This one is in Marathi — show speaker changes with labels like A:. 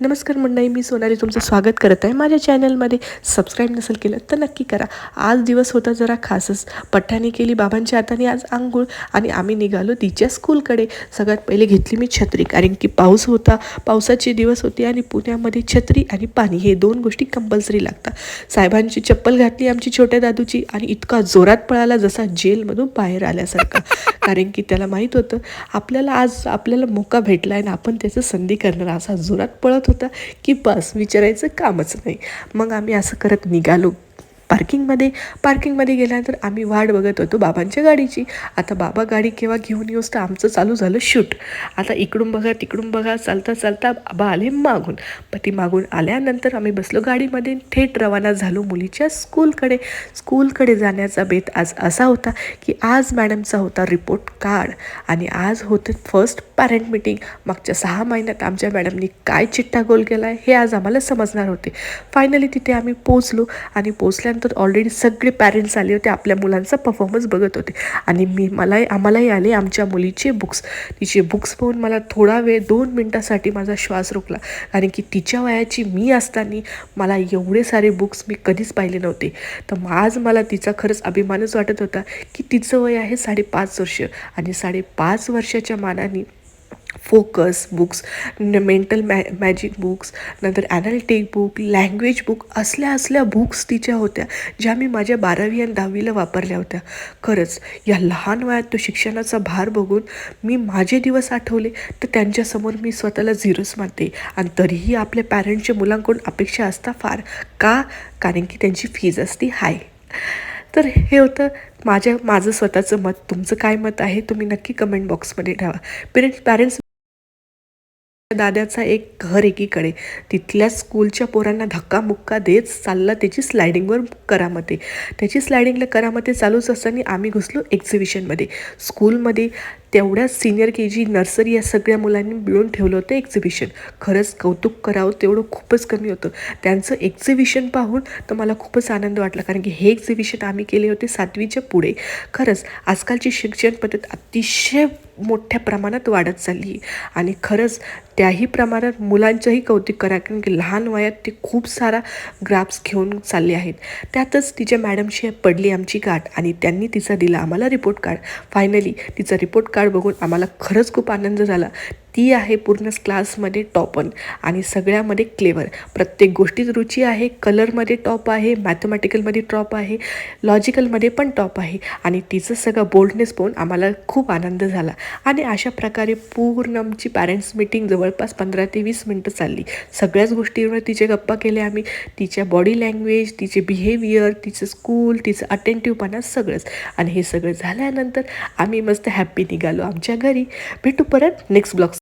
A: नमस्कार मंडळी मी सोनाली तुमचं स्वागत करत आहे माझ्या चॅनलमध्ये. सबस्क्राईब नसेल केलं तर नक्की करा. आज दिवस होता जरा खासच. पठ्ठाने केली बाबांच्या हाताने आज आंघोळ आणि आम्ही निघालो तिच्या स्कूलकडे सगळ्यात पहिले घेतली मी छत्री कारण की पाऊस होता पावसाचे दिवस होते आणि पुण्यामध्ये छत्री आणि पाणी हे दोन गोष्टी कंपल्सरी लागतात. साहेबांची चप्पल घातली आमची छोट्या दादूची आणि इतका जोरात पळाला जसा जेलमधून बाहेर आल्यासारखा. कारण की त्याला माहीत होतं आपल्याला आज आपल्याला मोका भेटला आहे ना आपण त्याचं संधी करणार असा जोरात पळत होता की बस विचारायचं कामच नाही. मग आम्ही असं करत निघालो. पार्किंगमध्ये पार्किंगमध्ये गेल्यानंतर आम्ही वाट बघत होतो बाबांच्या गाडीची. आता बाबा गाडी केव्हा घेऊन येऊस तर आमचं चालू झालं शूट. आता इकडून बघा तिकडून बघा चालता चालता बाबा आले मागून. पण ती मागून आल्यानंतर आम्ही बसलो गाडीमध्ये. थेट रवाना झालो मुलीच्या स्कूलकडे. स्कूलकडे जाण्याचा बेत आज असा होता की आज मॅडमचा होता रिपोर्ट कार्ड. आणि आज होतं फर्स्ट पॅरेंट मिटिंग. मागच्या सहा महिन्यात आमच्या मॅडमनी काय चिट्टा गोल केला आहे हे आज आम्हाला समजणार होते. फायनली तिथे आम्ही पोचलो आणि पोचल्यानंतर ऑलरेडी सगळे पॅरेंट्स आले होते आपल्या मुलांचा परफॉर्मन्स बघत होते. आणि मी मलाही आम्हालाही आले आमच्या मुलीचे बुक्स तिचे बुक्स पाहून मला थोडा वेळ दोन मिनटासाठी माझा श्वास रोखला. कारण की तिच्या वयाची मी असताना मला एवढे सारे बुक्स मी कधीच पाहिले नव्हते. तर आज मला तिचा खरंच अभिमानच वाटत होता की तिचं वय आहे साडेपाच वर्ष. आणि साडेपाच वर्षाच्या मानाने फोकस बुक्स मेंटल मॅ मॅजिक बुक्स नंतर ॲनालिटिक बुक लँग्वेज बुक असल्या असल्या बुक्स तिच्या होत्या ज्या मी माझ्या बारावी आणि दहावीला वापरल्या होत्या. खरंच या लहान वयात तो शिक्षणाचा भार बघून मी माझे दिवस आठवले तर त्यांच्यासमोर मी स्वतःला झिरोच मानते. आणि तरीही आपल्या पॅरेंट्सच्या मुलांकडून अपेक्षा असता फार का? कारण की त्यांची फीज असती हाय तर हे होतं माझ्या माझं स्वतःचं मत. तुमचं काय मत आहे? तुम्ही नक्की कमेंट बॉक्समध्ये ठेवा. पेरेंट्स पॅरेंट्स दाद्याचा एक घर एकीकडे. तिथल्या स्कूलच्या पोरांना धक्कामुक्का देत चालला त्याची स्लायडिंगवर करामते. त्याची स्लायडिंगला करामते चालूच असताना आम्ही घुसलो एक्झिबिशनमध्ये स्कूलमध्ये तेवढ्याच सिनियर के जी नर्सरी या सगळ्या मुलांनी मिळून ठेवलं होतं एक्झिबिशन खरंच कौतुक करावं तेवढं खूपच कमी होतं. त्यांचं एक्झिबिशन पाहून तर मला खूपच आनंद वाटला कारण की हे एक्झिबिशन आम्ही केले होते सातवीच्या पुढे. खरंच आजकालची शिक्षण पद्धत अतिशय मोठ्या प्रमाणात वाढत चालली आहे. आणि खरंच त्याही प्रमाणात मुलांचंही कौतुक करा कारण की लहान वयात ते खूप सारा ग्राफ्स घेऊन चालले आहेत. त्यातच तिच्या मॅडमशी पडली आमची गाठ आणि त्यांनी तिचा दिला आम्हाला रिपोर्ट कार्ड फायनली तिचा रिपोर्ट कार्ड बघून आम्हाला खरंच खूप आनंद झाला. ती आहे पूर्ण क्लासमध्ये टॉपन आणि सगळ्यामध्ये क्लेवर प्रत्येक गोष्टीत रुची आहे कलरमध्ये टॉप आहे मॅथमॅटिकलमध्ये टॉप आहे लॉजिकलमध्ये पण टॉप आहे. आणि तिचं सगळं बोल्डनेस पाहून आम्हाला खूप आनंद झाला. आणि अशा प्रकारे पूर्ण आमची पॅरेंट्स मिटिंग जवळपास पंधरा ते वीस मिनटं चालली. सगळ्याच गोष्टींवर तिचे गप्पा केले आम्ही. तिच्या बॉडी लँग्वेज तिचे बिहेवियर तिचं स्कूल तिचं अटेंटिव्हपणा सगळंच. आणि हे सगळं झाल्यानंतर आम्ही मस्त हॅप्पी निघालो आमच्या घरी. भेटू परत नेक्स्ट ब्लॉग